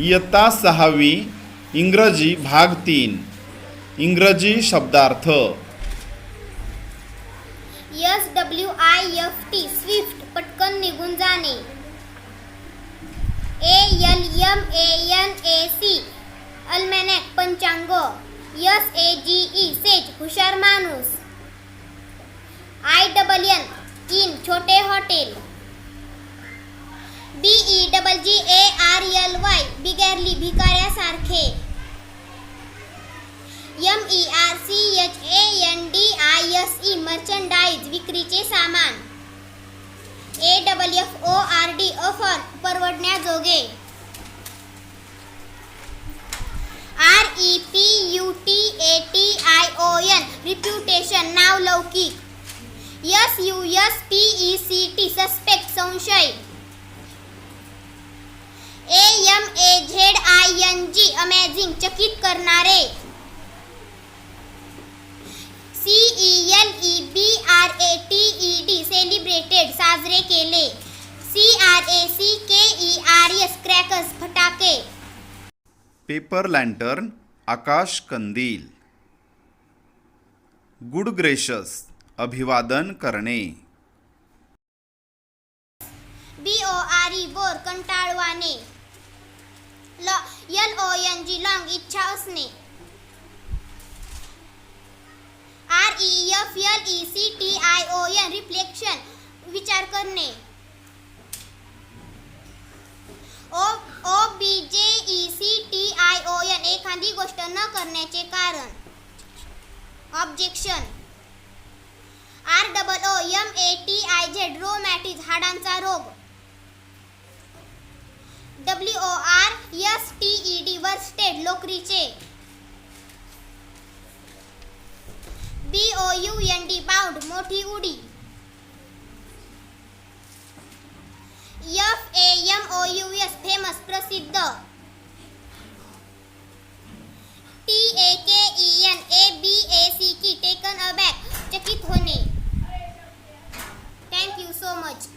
इयत्ता सहावी इंग्रजी भाग तीन इंग्रजी शब्दार्थ. S W I F T swift पटकन निघून जाणे. A L M A N A C almanac पंचांग. S A G E sage हुशार माणूस. आय डबल एन इन छोटे hotel. Double G A R L Y beggarly भिकाऱ्यासारखे M E R C H A N D I S E merchandise विक्रीचे सामान. A double F O R D afford परवडण्याजोगे R E P U T A T I O N reputation नाव लौकिक. S U S P E C T suspect संशय A M A Z I N G amazing चकित करणारे. C E L E B R A T E D celebrated साजरे केले. C R A C K E R S crackers फटाके. Paper lantern आकाश कंदील. Good gracious अभिवादन करणे. B O R E bore कंटाळवाणे. L L O N G long इच्छा असणे. R E F L E C T I O N reflection विचार करणे. O O B J E C T I O N एखादी गोष्ट न करण्याचे कारण. Objection R double O M A T I Z rheumatism हाडांचा रोग. W O R S T E D worsted लोकरीचे। B O U N D bound मोठी उडी। F A M O U S famous प्रसिद्ध। T A K E N A B A C K taken aback चकित होणे। Thank you so much